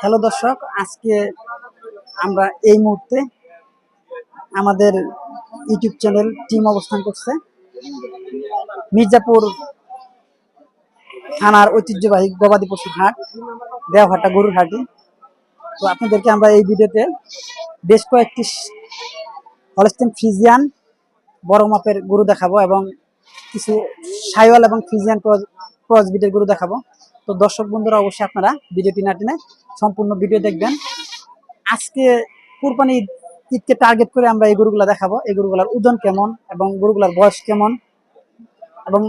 Hello দর্শক, আজকে আমরা এই মুহূর্তে আমাদের ইউটিউব চ্যানেল টিম অবস্থান করছে। মির্জাপুর থানার ঐতিহ্যবাহী গবাদি পশুর হাট দেওহাটা গরুর হাটি তো আপনাদেরকে আমরা এই ভিডিওতে বেশ কয়েকটি হলস্টেন ফ্রিজিয়ান বড় মাপের গরু দেখাবো এবং কিছু সাইওয়াল এবং ফ্রিজিয়ান ক্রস বিটের গরু দেখাবো। তো দর্শক বন্ধুরা, অবশ্যই আপনারা ভিডিওটি না টেনে সম্পূর্ণ ভিডিও দেখবেন। আজকে কুরবানি ঈদকে টার্গেট করে আমরা এই গরুগুলা দেখাবো। এই গরুগুলার ওজন কেমন এবং গরুগুলার বয়স কেমন? এবং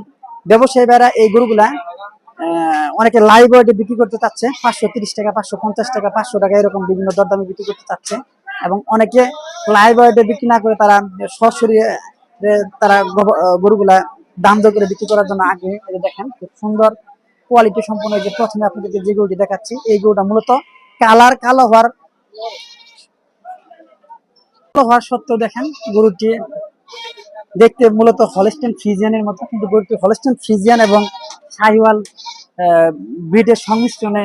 ব্যবসায়ী ভাইরা এই গরুগুলা অনেকে লাইভ ওয়েটে বিক্রি করতে চাচ্ছে। পাঁচশো তিরিশ টাকা, পাঁচশো পঞ্চাশ টাকা, পাঁচশো টাকা এরকম বিভিন্ন দরদামে বিক্রি করতে চাচ্ছে। এবং অনেকে লাইভ ওয়েটে বিক্রি না করে তারা সরাসরি তারা গরুগুলা দাম দর করে বিক্রি করার জন্য আগে দেখেন, খুব সুন্দর কোয়ালিটি এই যে প্রথমে আপনাদেরকে যে গরুটি দেখাচ্ছি, এই গরুটা মূলত কালার কালো হওয়ার হওয়ার সত্ত্বেও দেখেন গরুটি দেখতে মূলত হলস্টেন ফ্রিজিয়ানের মতো, কিন্তু গরুটি হলস্টেন ফ্রিজিয়ান এবং শাহিওয়াল ব্রিডের সংমিশ্রণে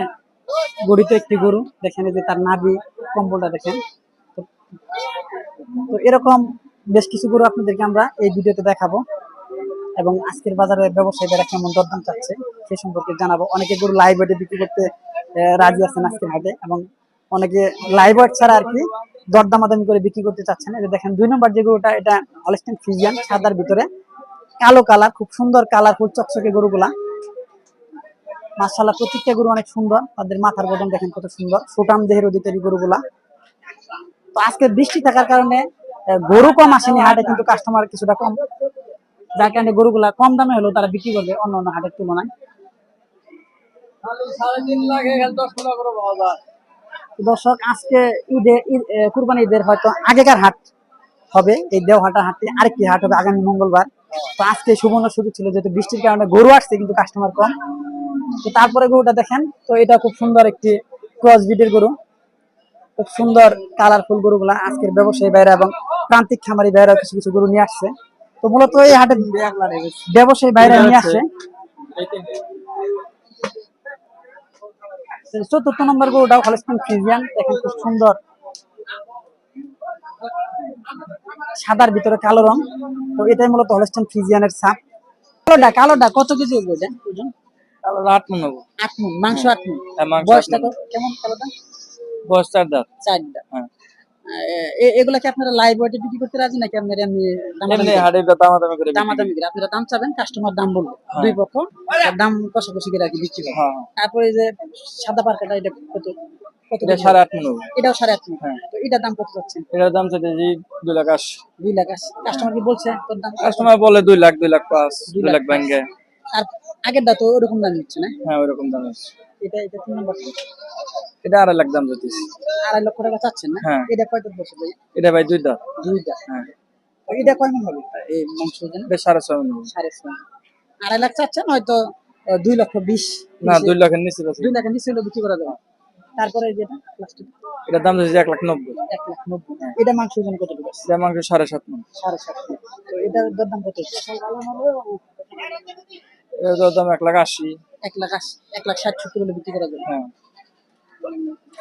গড়িত একটি গরু। দেখেন যে তার নাভি কম্বলটা দেখেন। তো এরকম বেশ কিছু গরু আপনাদেরকে আমরা এই ভিডিওতে দেখাবো। এবং আজকের বাজারে ব্যবসায়ীরা কেমন দরদাম চাচ্ছে, সে সম্পর্কে জানাব। অনেকে গরু লাইভ ওয়েটে বিক্রি করতে রাজি আছেন আজকের হাটে এবং অনেকে লাইভ ওয়েট ছাড়া আর কি দরদামাদামি করে বিক্রি করতে চাচ্ছেন। যে দেখেন, দুই নম্বর যে গরুটা, এটা হলস্টেন ফ্রিজিয়ান সাদার ভিতরে। কালো কালার খুব সুন্দর কালার কালারফুল চকচকে গরুগুলা। মাশাআল্লাহ, প্রত্যেকটা গরু অনেক সুন্দর। তাদের মাথার বদন দেখেন কত সুন্দর। সুটাম দেহের অধিকারী গরুগুলা। তো আজকে বৃষ্টি থাকার কারণে গরু কম আসেনি, হাটে কিন্তু কাস্টমার কিছুটা কম। যার কারণে গরুগুলা কম দামে হলেও তারা বিক্রি করবে অন্য অন্য হাটের তুলনায়। দর্শক আজকে ঈদে কুরবানি ঈদের হয়তো আগেকার হাট হবে এই দেওহাটা হাটে আরেকটি হাট হবে আগামী মঙ্গলবার। তো আজকে সুবর্ণ সুযোগ ছিল যেহেতু বৃষ্টির কারণে গরু আসছে কিন্তু কাস্টমার কম। তো তারপরে গরুটা দেখেন তো এটা খুব সুন্দর একটি ক্রস বিটের গরু। খুব সুন্দর কালারফুল গরুগুলা আজকের ব্যবসায়ী বাইরে এবং প্রান্তিক খামারি বাইরে কিছু কিছু গরু নিয়ে আসছে। তো মূলত এই হাটে ব্যবসায়ী বাইরে নিয়ে আসছে চতুর্থ নম্বর গরুটাও হলস্টেন ফ্রিজিয়ান দেখেন খুব সুন্দর। সাদার ভিতরে কালো রং তো এটাই মূলত হলস্টেন ফ্রিজিয়ানের ছাপ। কালোটা কালোটা কত কেজি এটা? ওজন? তাহলে আট মন আট মন মাংস আট মন। হ্যাঁ, বয়সটা কেমন কালোটা? বয়স চার দাঁত। চারটা হ্যাঁ। এগুলা কি আপনারা লাইভ ওয়েটে বিক্রি করতে রাজি নাকি আপনারা এমনি দামাদামি করে? দামাদামি করে আপনারা দাম চাবেন কাস্টমার দাম বলব। হ্যাঁ। দুই পক্ষ দাম কষাকষি করে আর কি বিক্রি করি। করে হ্যাঁ। তারপরে এই যে সাদা পার্কাটা এটা কত কত এটা সাড়ে আট মন। এটাও সাড়ে আট মণ। হ্যাঁ। তো এটার দাম কত যাচ্ছে? এটার দাম চাইতে যে দুই লাখ আশি। দুই লাখ আশি। কাস্টমার কি বলছে? তোর দাম কাস্টমার বলে দুই লাখ দুই লাখ পাঁচ দুই লাখ ব্যাংকে আর আগেরটা তো ওরকম দাম নিচ্ছে না? হ্যাঁ ওইরকম দাম আছে এটা এটা তিন নম্বর এটা আড়াই লাখ দাম চাইতেছি। আড়াই লক্ষ টাকা চাচ্ছেন না? হ্যাঁ। এটা কয়টা বছর ভাই? এটা ভাই দুই দাঁত দুইটা হ্যাঁ। এটা কয় মন হবে? এই মাংস ওজন? এটা সাড়ে ছয় মন সাড়ে ছয় আড়াই লাখ চাচ্ছেন? হয়তো দুই লক্ষ বিশ না দুই লাখের নিচে দুই লাখের নিচে হলে বিক্রি করা যাবে। তারপরে যেটা প্লাস্টিক এটার দাম চাইছে এক লাখ নব্বই। এক লাখ নব্বই। এটা মাংস ওজন কত এটা মাংস সাড়ে সাত মন। সাড়ে সাত মণ। তো এটার দাম কত? এটার দাম এক লাখ আশি। এক লাখ আশি এক লাখ ষাট সত্তর হলে বিক্রি করা যাবে। হ্যাঁ।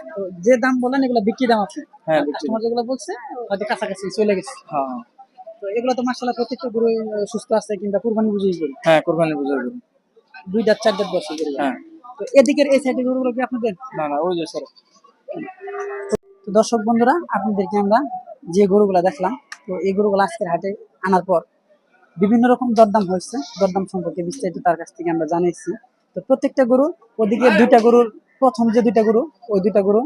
তো যে দাম বলেন এগুলো বিক্রি দাম আছে। হ্যাঁ, কাস্টমার যেগুলো বলছে হয়তো কাছাকাছি চলে গেছে। হ্যাঁ। তো এগুলো তো মাসাল্লাহ প্রত্যেকটা গরু সুস্থ আছে কিংবা কুরবানি বুঝেই গরু। হ্যাঁ কোরবানি বুঝে দেবো দুই দাঁত চার দাঁত বসে গরু। হ্যাঁ। তো এদিকের এই সাইডের গরুগুলো কি আপনাদের? না না ওই যে স্যার তো দর্শক বন্ধুরা আপনাদেরকে আমরা যে গরুগুলা দেখলাম তো এই গরুগুলো আজকের হাটে আনার পর বিভিন্ন রকম দরদাম হয়েছে দরদাম সম্পর্কে বিস্তারিত তার কাছ থেকে আমরা জানিয়েছি। তো প্রত্যেকটা গরু ওদিকে দুইটা গরুর প্রথম যে দুইটা গরু ওই দুইটা গরু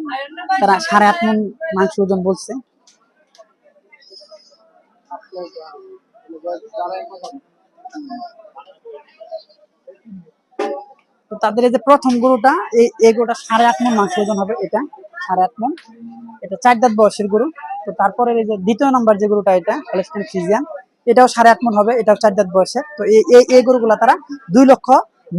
তারা সাড়ে আট মন মাংস ওজন বলছে। তো তাদের এই যে প্রথম গরুটা এই এই গরুটা সাড়ে আট মন মাংস ওজন হবে এটা সাড়ে আট মন। এটা চার দাঁত বয়সের গরু। তো তারপরে এই যে দ্বিতীয় নাম্বার যে গরুটা এটা হলস্টেন ফ্রিজিয়ান এটাও সাড়ে আট মন হবে এটাও চার দাঁত বয়সে তো এই এই গরুগুলা তারা দুই লক্ষ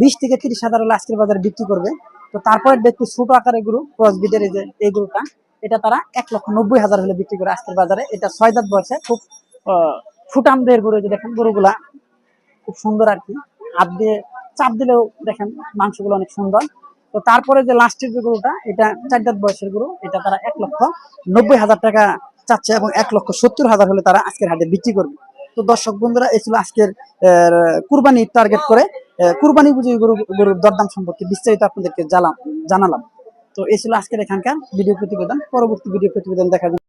বিশ থেকে তিরিশ হাজার হলে আজকের বাজারে বিক্রি করবে। তো তারপরে দেখতে ছোট আকারের গরু ক্রস বিটের এই যে এই গরুটা এটা তারা এক লক্ষ নব্বই হাজার হলে বিক্রি করে আজকের বাজারে। এটা ছয় দাঁত বয়সে খুব আহ, ফুটাম দেহের গরু দেখেন গরুগুলা খুব সুন্দর আর কি। হাত দিয়ে চাপ দিলেও দেখেন মাংসগুলো অনেক সুন্দর। তো তারপরে যে লাস্টের যে গরুটা এটা চার দাঁত বয়সের গরু এটা তারা এক লক্ষ নব্বই হাজার টাকা চাচ্ছে এবং এক লক্ষ সত্তর হাজার হলে তারা আজকের হাটে বিক্রি করবে। তো দর্শক বন্ধুরা, এই ছিল আজকের কুরবানি টার্গেট করে কুরবানি বুঝে গরু, গরুর দরদাম সম্পর্কে বিস্তারিত আপনাদেরকে জানালাম জানালাম। তো এই ছিল আজকের এখানকার ভিডিও প্রতিবেদন। পরবর্তী ভিডিও প্রতিবেদন দেখা